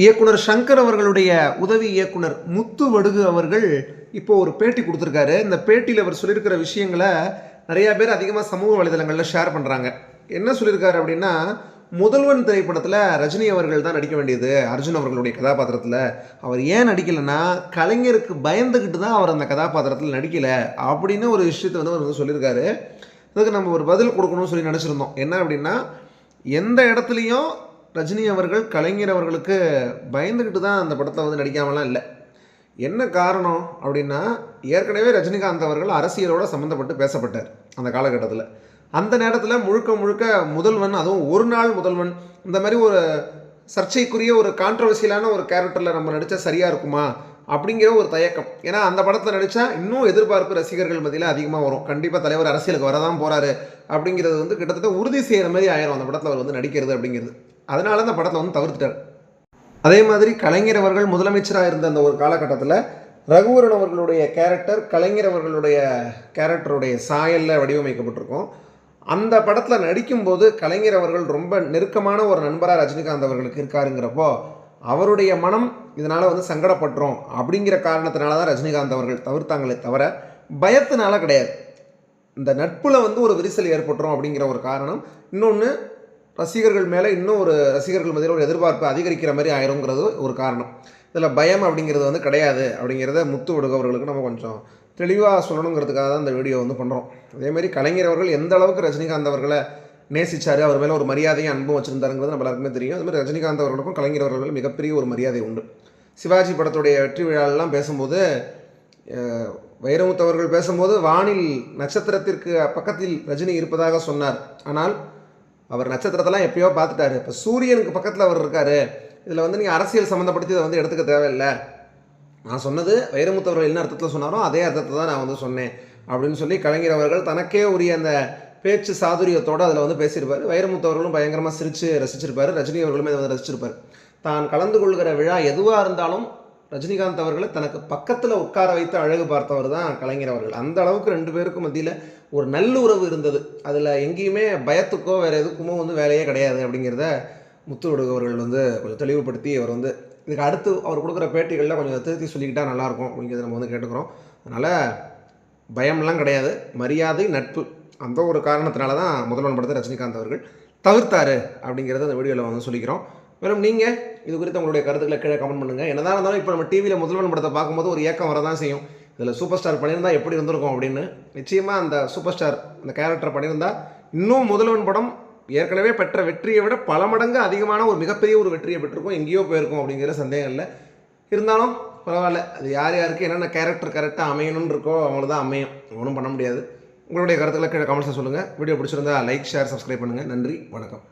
இயக்குனர் சங்கர் அவர்களுடைய உதவி இயக்குனர் முத்து வடுகு அவர்கள் இப்போ ஒரு பேட்டி கொடுத்துருக்காரு. இந்த பேட்டியில் அவர் சொல்லியிருக்கிற விஷயங்களை நிறைய பேர் அதிகமாக சமூக வலைதளங்களில் ஷேர் பண்ணுறாங்க என்ன சொல்லியிருக்காரு அப்படின்னா முதல்வன் திரைப்படத்தில் ரஜினி அவர்கள் தான் நடிக்க வேண்டியது. அர்ஜுன் அவர்களுடைய கதாபாத்திரத்தில். அவர் ஏன் நடிக்கலைன்னா கலைஞருக்கு பயந்துக்கிட்டு தான் அவர் அந்த கதாபாத்திரத்தில் நடிக்கலை அப்படின்னு ஒரு விஷயத்தை வந்து அவர் வந்து சொல்லியிருக்காரு. அதுக்கு நம்ம ஒரு பதில் கொடுக்கணும்னு சொல்லி நினச்சிருந்தோம். என்ன அப்படின்னா எந்த இடத்துலையும் ரஜினி அவர்கள் கலைஞர் அவர்களுக்கு பயந்துக்கிட்டு தான் அந்த படத்தை வந்து நடிக்காமலாம் இல்லை. என்ன காரணம் அப்படின்னா ஏற்கனவே ரஜினிகாந்த் அவர்கள் அரசியலோட சம்மந்தப்பட்டு பேசப்பட்டார் அந்த காலகட்டத்தில். அந்த நேரத்தில் முழுக்க முழுக்க முதல்வன் அதுவும் ஒரு நாள் முதல்வன் இந்த மாதிரி ஒரு சர்ச்சைக்குரிய ஒரு கான்ட்ரவர்சியலான ஒரு கேரக்டரில் நம்ம நடித்தா சரியாக இருக்குமா அப்படிங்கிற ஒரு தயக்கம். ஏன்னா அந்த படத்தில் நடித்தா இன்னும் எதிர்பார்ப்பு ரசிகர்கள் மத்தியில் அதிகமாக வரும். கண்டிப்பாக தலைவர் அரசியலுக்கு வரதான் போகிறாரு அப்படிங்கிறது வந்து கிட்டத்தட்ட உறுதி செய்கிற மாதிரி ஆயிரும் அந்த படத்தில் அவர் வந்து நடிக்கிறது அப்படிங்கிறது. அதனால அந்த படத்தை வந்து தவிர்த்துட்டார். அதே மாதிரி கலைஞர் அவர்கள் முதலமைச்சராக இருந்த அந்த ஒரு காலகட்டத்தில் ரகுவரன் அவர்களுடைய கேரக்டர் கலைஞர் அவர்களுடைய கேரக்டருடைய சாயலில் வடிவமைக்கப்பட்டிருக்கும். அந்த படத்தில் நடிக்கும்போது கலைஞர் அவர்கள் ரொம்ப நெருக்கமான ஒரு நண்பராக ரஜினிகாந்த் அவர்களுக்கு இருக்காருங்கிறப்போ அவருடைய மனம் இதனால் வந்து சங்கடப்பட்டுரும் அப்படிங்கிற காரணத்தினால தான் ரஜினிகாந்த் அவர்கள் தவிர்த்தாங்களே தவிர பயத்தினால கிடையாது. இந்த நட்பில் வந்து ஒரு விரிசல் ஏற்பட்டுரும் அப்படிங்கிற ஒரு காரணம். இன்னொன்று ரசிகர்கள் மேலே இன்னும் ஒரு ரசிகர்கள் மத்தியில் ஒரு எதிர்பார்ப்பு அதிகரிக்கிற மாதிரி ஆயிருங்கிறது ஒரு காரணம். இதில் பயம் அப்படிங்கிறது வந்து கிடையாது. அப்படிங்கிறத முத்து விடுகவர்களுக்கு நம்ம கொஞ்சம் தெளிவாக சொல்லணுங்கிறதுக்காக தான் இந்த வீடியோ வந்து பண்ணுறோம் அதேமாதிரி கலைஞர் அவர்கள் எந்த அளவுக்கு ரஜினிகாந்த் அவர்களை நேசிச்சார்? அவர் மேலே ஒரு மரியாதையும் அன்பும் வச்சுருந்தாருங்கிறது நம்ம எல்லாருக்குமே தெரியும். அதுமாதிரி ரஜினிகாந்த் அவர்களுக்கும் கலைஞர் அவர்கள் மிகப்பெரிய ஒரு மரியாதை உண்டு. சிவாஜி படத்துடைய வெற்றி விழாலெலாம் பேசும்போது வைரமுத்து அவர்கள் பேசும்போது வானில் நட்சத்திரத்திற்கு பக்கத்தில் ரஜினி இருப்பதாக சொன்னார். ஆனால் அவர் நட்சத்திரத்தெல்லாம் எப்பயோ பார்த்துட்டாரு. இப்போ சூரியனுக்கு பக்கத்தில் அவர் இருக்காரு. இதில் வந்து நீங்கள் அரசியல் சம்மந்தப்படுத்தி இதை வந்து எடுத்துக்க தேவையில்லை. நான் சொன்னது வைரமுத்தவர்கள் என்ன அர்த்தத்தில் சொன்னாரோ அதே அர்த்தத்தை தான் நான் வந்து சொன்னேன். அப்படின்னு சொல்லி கலைஞர் அவர்கள் தனக்கே உரிய அந்த பேச்சு சாதுரியத்தோடு அதில் வந்து பேசியிருப்பார். வைரமுத்தவர்களும் பயங்கரமாக சிரித்து ரசிச்சிருப்பார். ரஜினி அவர்களுமே அதை வந்து ரசிச்சிருப்பார். தான் கலந்து கொள்கிற விழா எதுவாக இருந்தாலும் ரஜினிகாந்த் அவர்களை தனக்கு பக்கத்தில் உட்கார வைத்து அழகு பார்த்தவர் தான் கலைஞர் அவர்கள். அந்த அளவுக்கு ரெண்டு பேருக்கும் மத்தியில் ஒரு நல்லுறவு இருந்தது. அதில் எங்கேயுமே பயத்துக்கோ வேறு எதுக்குமோ வந்து வேலையே கிடையாது அப்படிங்கிறத முத்து அவர்கள் வந்து கொஞ்சம் தெளிவுபடுத்தி அவர் வந்து இதுக்கு அடுத்து அவர் கொடுக்குற பேட்டிகளில் கொஞ்சம் திருத்தி சொல்லிக்கிட்டால் நல்லாயிருக்கும் அப்படிங்கிறத நம்ம வந்து கேட்டுக்கிறோம். அதனால் பயம்லாம் கிடையாது. மரியாதை நட்பு அந்த ஒரு காரணத்தினால தான் முதல்வன் படத்தை ரஜினிகாந்த் அவர்கள் தவிர்த்தாரு அப்படிங்கிறத அந்த வீடியோவில் வந்து சொல்லிக்கிறோம். மேடம் நீங்கள் இது குறித்து உங்களுடைய கருத்துக்களை கீழே கமெண்ட் பண்ணுங்கள் என்னதான் இருந்தாலும் இப்போ நம்ம டிவியில் முதல்வன் படத்தை பார்க்கும்போது ஒரு ஏக்கம் வரதான் செய்யும். இதில் சூப்பர் ஸ்டார் பண்ணியிருந்தால் எப்படி இருந்திருக்கும் அப்படின்னு. நிச்சயமாக அந்த சூப்பர் ஸ்டார் அந்த கேரக்டர் பண்ணியிருந்தால் இன்னும் முதல்வன் படம் ஏற்கனவே பெற்ற வெற்றியை விட பல மடங்கு அதிகமான ஒரு மிகப்பெரிய ஒரு வெற்றியை பெற்றிருக்கும். எங்கேயோ போயிருக்கும் அப்படிங்கிற சந்தேகம் இல்லை. இருந்தாலும் பரவாயில்ல. அது யார் யாருக்கு என்னென்ன கேரக்டர் கரெக்டாக அமையணும்னு இருக்கோ அவங்களுக்கு தான் அமையும். ஒன்றும் பண்ண முடியாது. உங்களுடைய கருத்துக்களை கீழே கமெண்ட்ஸில் சொல்லுங்கள் வீடியோ பிடிச்சிருந்தா லைக் ஷேர் சப்ஸ்கிரைப் பண்ணுங்கள் நன்றி. வணக்கம்.